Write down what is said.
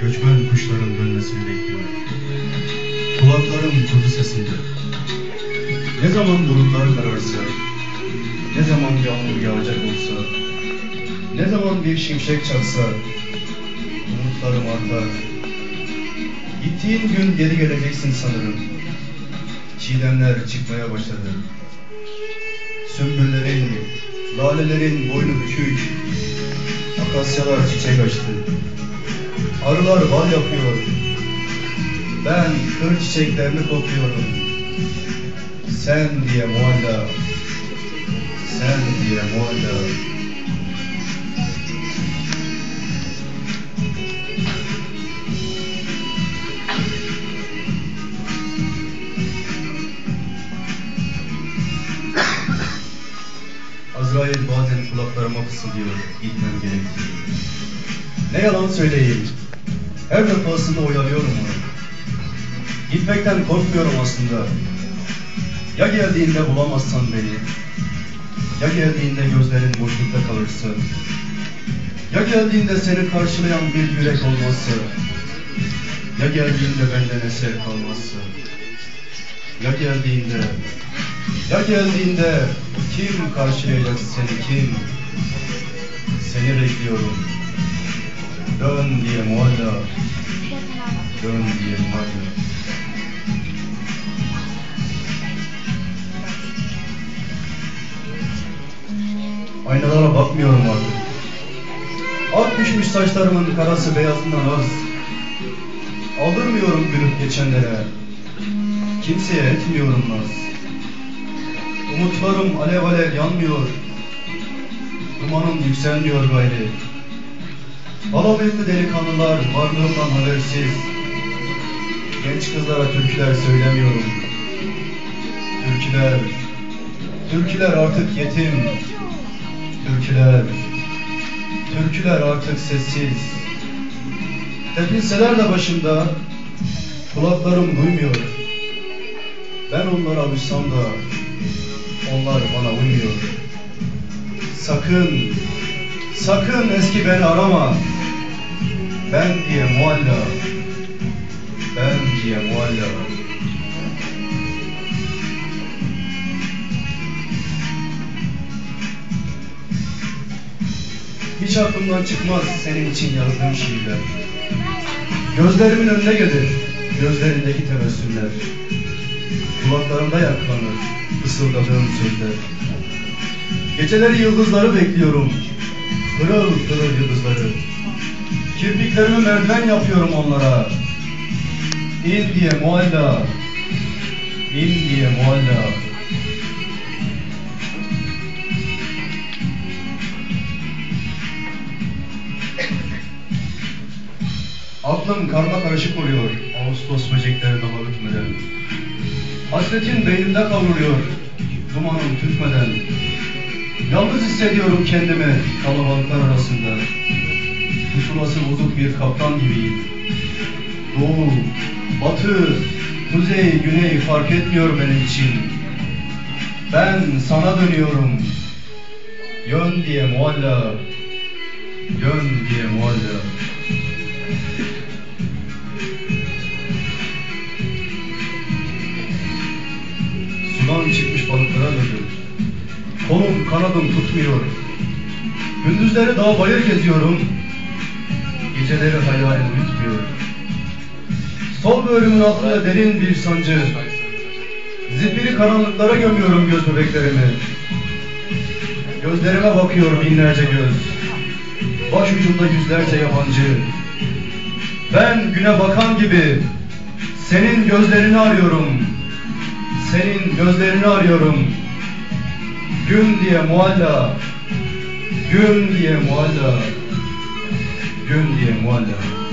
Göçmen kuşların dönmesini bekliyorum. Kulaklarım kuzu sesinde. Ne zaman bulutlar kararsa, ne zaman yağmur yağacak olsa, ne zaman bir şimşek çaksa, umutlarım artar. Gittiğin gün geri geleceksin sanırım. Çiğdemler çıkmaya başladı. Sümbüllerin, lalelerin boynu bükük. Akasyalar çiçek açtı. Arılar bal yapıyor. Ben kır çiçeklerini topluyorum. Sen diye mualla. Sen diye mualla. Azrail bazen kulaklarıma fısıldıyor, gitmem gerektiğini. Ne yalan söyleyeyim, her defasında oyalıyorum onu. Gitmekten korkmuyorum aslında. Ya geldiğinde bulamazsan beni, ya geldiğinde gözlerin boşlukta kalırsa, ya geldiğinde seni karşılayan bir yürek olmazsa, ya geldiğinde benden eser kalmazsa, ya geldiğinde ya geldiğinde kim karşılayacak seni kim? Seni bekliyorum. Dön diye mualla. Dön diye mualla. Aynalara bakmıyorum artık. Ak düşmüş saçlarımın karası beyazından az. Aldırmıyorum gülüp geçenlere. Kimseye etmiyorum naz. Umutlarım alev alev yanmıyor. Dumanım yükselmiyor gayri. Alametli delikanlılar varlığımdan habersiz. Genç kızlara türküler söylemiyorum. Türküler, türküler artık yetim. Türküler, türküler artık sessiz. Tepinseler de başımda, kulaklarım duymuyor. Ben onlara alışsam da onlar bana uymuyor. Sakın, sakın eski beni arama. Mualla, ben diye mualla. Hiç aklımdan çıkmaz senin için yazdığım şiirler. Gözlerimin önüne gelir, gözlerindeki tebessümler. Kulaklarımda yaklanır, fısıldadığım sözler. Geceleri yıldızları bekliyorum, pırıl pırıl yıldızları. Kirpiklerimi merdiven yapıyorum onlara. İn diye mualla, in diye mualla. Aklım karma karışık oluyor Ağustos böcekleri daha ötmeden. Hasretin beynimde kavruyor dumanım tütmeden. Yalnız hissediyorum kendimi kalabalıklar arasında. Pusulası bozuk bir kaptan gibiyim. Doğu, batı, kuzey, güney fark etmiyor benim için. Ben sana dönüyorum. Yön diye mualla, yön diye mualla. Sudan çıkmış balıklara döndüm. Kolum kanadım tutmuyor. Gündüzleri dağ bayır geziyorum. Geceleri hayalim uyutmuyor. Sol böğrümün altında derin bir sancı. Zifiri karanlıklara gömüyorum göz bebeklerimi. Gözlerime bakıyor binlerce göz. Baş ucumda yüzlerce yabancı. Ben güne bakan gibi senin gözlerini arıyorum. Senin gözlerini arıyorum. Gün diye mualla. Gün diye mualla. Gün diye mualla.